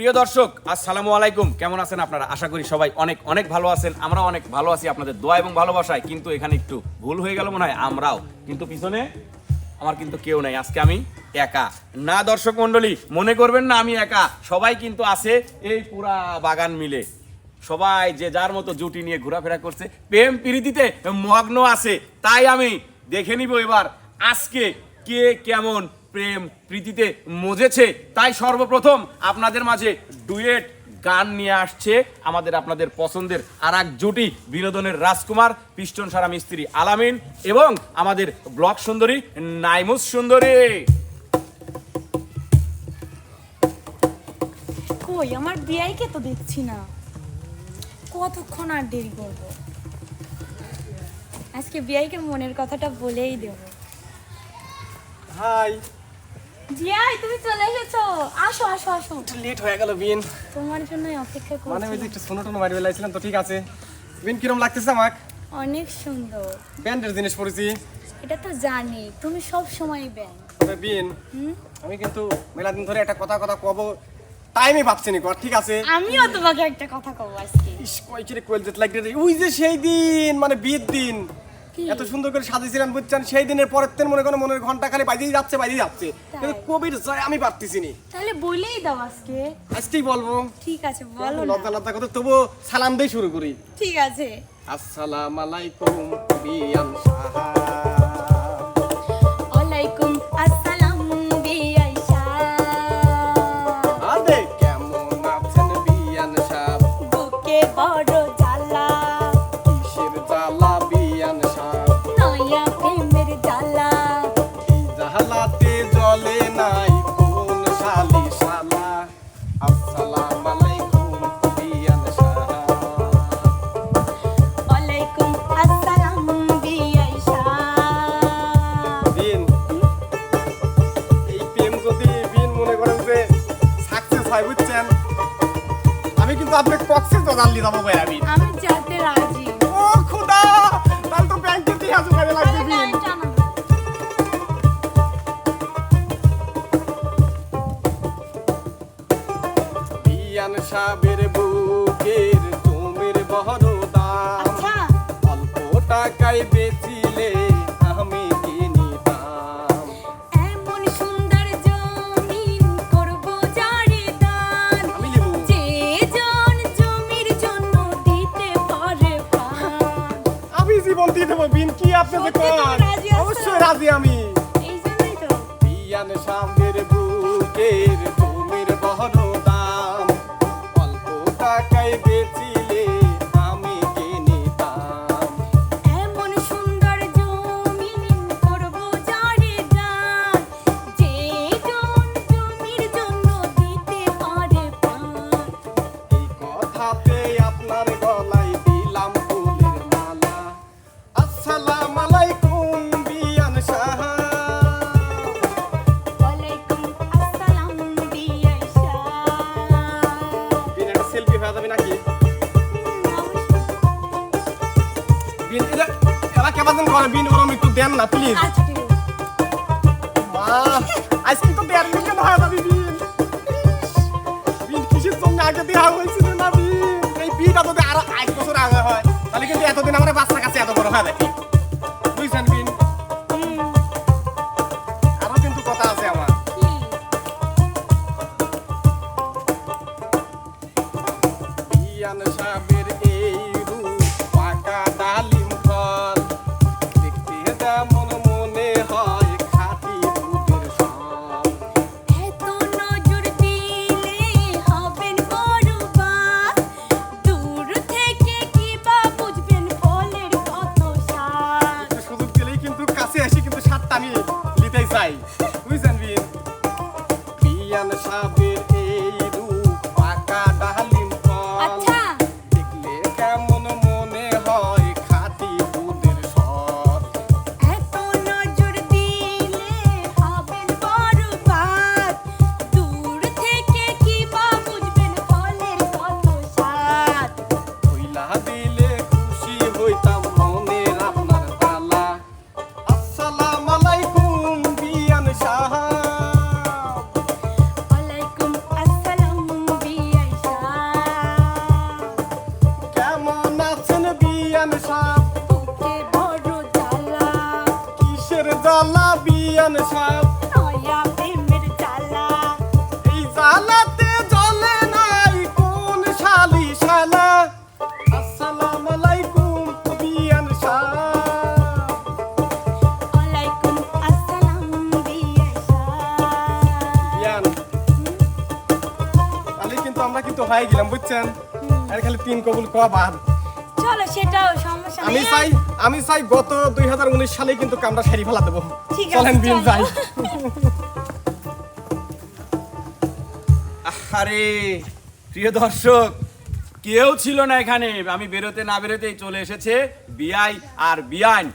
প্রিয় দর্শক, আসসালামু আলাইকুম। কেমন আছেন আপনারা? আশা করি সবাই অনেক অনেক ভালো আছেন। আমরা অনেক ভালো আছি আপনাদের দোয়া এবং ভালোবাসায়, কিন্তু এখানে একটু ভুল হয়ে গেল মনে হয়, আমরাও। কিন্তু পিছনে আমার কিন্তু কেউ নাই, আজকে আমি একা। না, দর্শক মণ্ডলী, মনে করবেন না আমি একা। সবাই কিন্তু আছে এই পুরা বাগান মিলে। সবাই যে যার মতো জুটি নিয়ে ঘোরাফেরা করছে, প্রেম প্রীতিতে মগ্ন আছে। তাই আমি দেখে নিব এবার আজকে কে কেমন প্রেম প্রীতিতে মজেছে। তাই সর্বপ্রথম আপনাদের মাঝে ডুয়েট গান নিয়ে আসছে আমাদের আপনাদের পছন্দের আর এক জুটি বিনোদনের রাজকুমার পিস্টন সারা মিস্ত্রি আলামিন এবং আমাদের ব্লক সুন্দরী নাইমুস সুন্দরী। কই আমার বিয়াইকে তো দেখছি না। কতক্ষণ আর দেরি করব? আজকে বিয়াইকে মনের কথাটা বলেই দেব। হাই। জিয়াই তুমি চলে এসেছ। আসো আসো আসো। একটু লেট হয়ে গেল বিন তোমার জন্যই অপেক্ষা মানে ওই যে একটু সোনো টোনো মারি বেলাইছিলাম তো ঠিক আছে। বিন কিরম লাগতেছে আমাক? অনেক সুন্দর। ব্যান্ডের জিনিস পরেছি। এটা তো জানি তুমি সব সময় ব্যাং তবে বিন হুম? আমি কিন্তু মেলা দিন ধরে একটা কথা কথা কব টাইমই পাচ্ছি নি ঠিক আছে? আমিও তোমাকে একটা কথা কব আজকে। ইস কয় কিরে কোয়েল যেতে লাগতে ওই যে সেই দিন মানে বিয়ের দিন? এত সুন্দর করে সাজিয়েছিলেন বুঝছেন? সেই দিনের পরের দিন মনে করেন মনের ঘণ্টা খালি বাজিয়ে যাচ্ছে বাজিয়ে যাচ্ছে। কিন্তু কবির জয় আমি পারতেছি নি। তাহলে বলেই দাও আজকে। আজকেই বলব। ঠিক আছে বলো লজ্জা লতা লজ্জা কথা তবু সালাম দিয়ে শুরু করি। ঠিক আছে। আসসালাম আলাইকুম বিয়ান সাহা। কিন্তু আপনি কক্সেস দোকান দিতে যাব আমি। আমি যেতে রাজি। ও খোদা! তাহলে তো ব্যাংকে দিয়ে আসো লাগবে। আপনি যে আছো? অবশ্যই রাজি আমি। এই জন্যই তো। বিয়ান সাবের বুকের তুমির বড় দাম অল্প টাকায় বেচিলে আমি কিনিতাম এমন সুন্দর জমিন করব যারে দান। যে জমির জন্য দিতে পারে প্রাণ এই কথাতে আপনার করে বিন ওরম একটু দেন না প্লিজ আচ্ছা আজকে তো দেড় মিলিয়ন হয়ে যাবে বিন বিন কিসের জন্য আগে দেওয়া হয়েছিল না বিন? এই বিটা যদি আরও এক বছর আগে হয় তাহলে কিন্তু এতদিন আমার বাচ্চা কাছে এত বড় হয়ে বুঝছেন বিন? আরও কিন্তু কথা আছে আমার? বিয়ান আমি নিতেই চাই জ্বালা বিয়ান সাপ। নয়া প্রেমের জ্বালা। এই জ্বালাতে জ্বলে নাই কোন শালি শালা। আসসালাম আলাইকুম বিয়ান সাপ। আলাইকুম আসসালাম বিয়ান সাপ। বিয়ান তাহলে কিন্তু আমরা কিন্তু হয়ে গেলাম বুঝছেন? আর খালি তিন কবুল কবা বাদ। চলো সেটাও সমস্যা আমি চাই আমি চাই গত দুই হাজার উনিশ সালে কিন্তু কামরা সারি ফেলা দেবো। চলেন বিন যাই। আরে প্রিয় দর্শক কেউ ছিল না এখানে। আমি বেরোতে না বেরোতেই চলে এসেছে বিআই আর বিআইন।